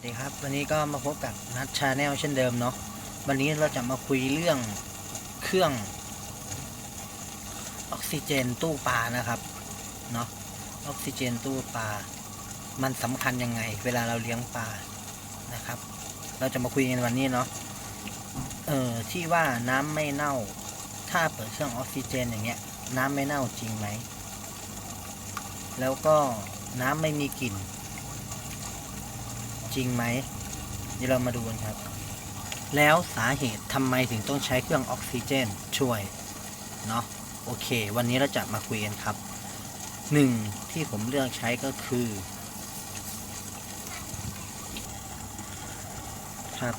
สวัสดีครับ วันนี้ก็มาพบกับนัทชาแนลเช่นเดิมเนาะวันนี้เราจะมาคุยเรื่องเครื่องออกซิเจนตู้ปลานะครับเนาะออกซิเจนตู้ปลา มันสำคัญยังไง เวลาเราเลี้ยงปลานะครับ เราจะมาคุยกันวันนี้เนาะเออที่ว่าน้ำไม่เน่า ถ้าเปิดเครื่องออกซิเจนอย่างเงี้ย น้ำไม่เน่าจริงไหมแล้วก็น้ำไม่มีกลิ่น ริงไหมเดี๋ยวเรามาดูกันครับ แล้วสาเหตุทำไมถึงต้องใช้เครื่องออกซิเจนช่วยเนาะโอเค วันนี้เราจะมาคุยกันครับหนึ่งที่ผมเลือกใช้ก็คือครับ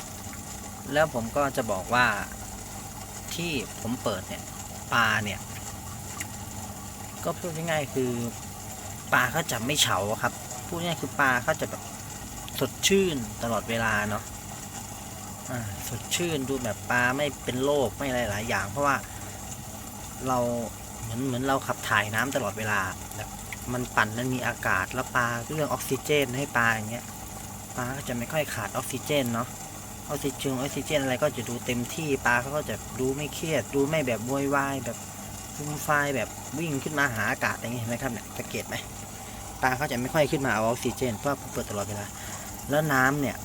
แล้วผมก็จะบอกว่าที่ผมเปิดเนี่ยปลาเนี่ย ก็พูดง่ายๆคือปลาเขาจะไม่เฉาครับ พูดง่ายคือปลาเขาจะแบบ สดชื่นตลอดเวลาเนาะสดชื่นดูแบบปลาไม่เป็นโรคไม่อะไรหลายอย่าง เพราะว่าเราเหมือนเหมือนเราขับถ่ายน้ำตลอดเวลาแบบมันปั่นมันมีอากาศแล้วปลาเรื่องออกซิเจนให้ปลาอย่างเงี้ยปลาก็จะไม่ค่อยขาดออกซิเจนเนาะออกซิเจนออกซิเจนอะไรก็จะดูเต็มที่ปลาเขาก็จะดูไม่เครียด ดูไม่แบบโวยวายแบบฟุ้มฟายแบบวิ่งขึ้นมาหาอากาศอย่างเงี้ยเห็นไหมครับเนี่ยสังเกตไหมปลาเขาจะไม่ค่อยขึ้นมาเอาออกซิเจนเพราะเปิดตลอดเวลา แล้วน้ำเนี่ย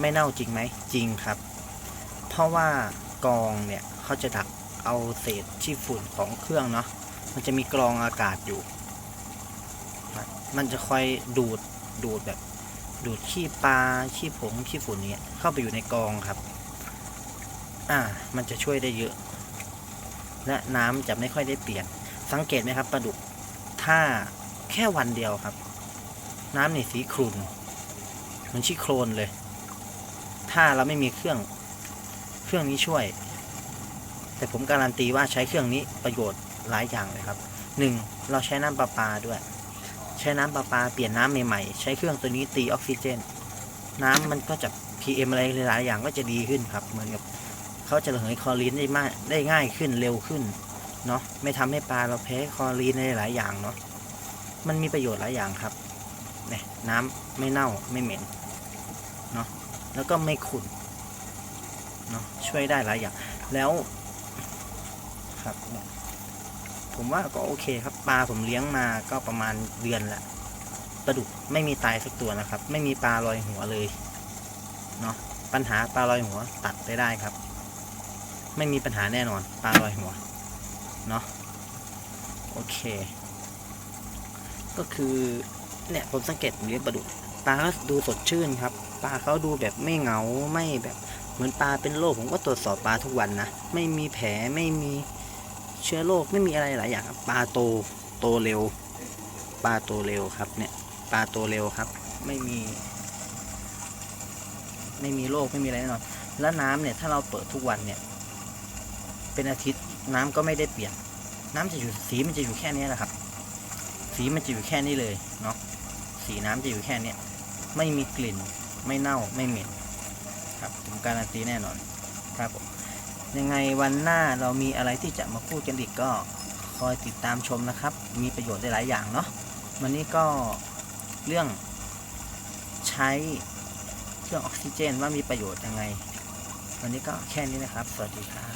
ไม่เน่าจริงไหมจริงครับ เพราะว่ากรองเนี่ยเขาจะดักเอาเศษที่ฝุ่นของเครื่องเนาะมันจะมีกรองอากาศอยู่ มันจะคอยดูดดูดแบบ ดูดขี้ปลาขี้ผงขี้ฝุ่นเนี่ยเข้าไปอยู่ในกรองครับ อ่า มันจะช่วยได้เยอะ และน้ำจะไม่ค่อยได้เปลี่ยน สังเกตไหมครับปลาดุกถ้าแค่วันเดียวครับ น้ำนี่สีขุ่น มันชี้โครนเลย ถ้าเราไม่มีเครื่องเครื่องนี้ช่วย แต่ผมการันตีว่าใช้เครื่องนี้ประโยชน์หลายอย่างเลยครับหนึ่งเราใช้น้ำประปาด้วย ใช้น้ำประปาเปลี่ยนน้ำใหม่ๆ ใช้เครื่องตัวนี้ตีออกซิเจน น้ำมันก็จะ PM อะไรหลายอย่างก็จะดีขึ้นครับ เหมือนกับเขาจะระเหยคลอรีนได้มากได้ง่ายขึ้นเร็วขึ้นเนาะไม่ทำให้ปลาเราแพ้คลอรีนในหลายอย่างเนาะมันมีประโยชน์หลายอย่างครับเนี่ยน้ำไม่เน่าไม่เหม็น เนาะแล้วก็ไม่ขุ่นเนาะช่วยได้หลายอย่าง แล้วครับเนี่ยผมว่าก็โอเคครับปลาผมเลี้ยงมาก็ประมาณเดือนละปลาดุกไม่มีตายสักตัวนะครับ ไม่มีปลาลอยหัวเลยเนาะปัญหาปลาลอยหัวตัดไปได้ครับ ไม่มีปัญหาแน่นอนปลาลอยหัวเนาะโอเค ก็คือเนี่ยผมสังเกตผมเลี้ยงปลาดุกปลาเขาดูสดชื่นครับ ปลาเขาดูแบบไม่เหงาไม่แบบเหมือนปลาเป็นโรคผมก็ตรวจสอบปลาทุกวันนะไม่มีแผลไม่มีเชื้อโรคไม่มีอะไรหลายอย่างครับปลาโตโตเร็ว ปลาโตเร็วครับเนี่ยปลาโตเร็วครับ ไม่มี ไม่มีโรคไม่มีอะไรแน่นอนแล้วน้ำเนี่ยถ้าเราเปิดทุกวันเนี่ย เป็นอาทิตย์น้ำก็ไม่ได้เปลี่ยน น้ำจะอยู่สีมันจะอยู่แค่นี้แหละครับ สีมันจะอยู่แค่นี้เลยเนาะสีน้ำจะอยู่แค่เนี้ยไม่มีกลิ่น ไม่เน่าไม่เหม็นครับผมการันตีแน่นอนครับผมยังไงวันหน้าเรามีอะไรที่จะมาพูดกันอีกก็คอยติดตามชมนะครับ มีประโยชน์ได้หลายอย่างเนาะวันนี้ก็เรื่องใช้เครื่องออกซิเจนว่ามีประโยชน์ยังไง วันนี้ก็แค่นี้นะครับ สวัสดีครับ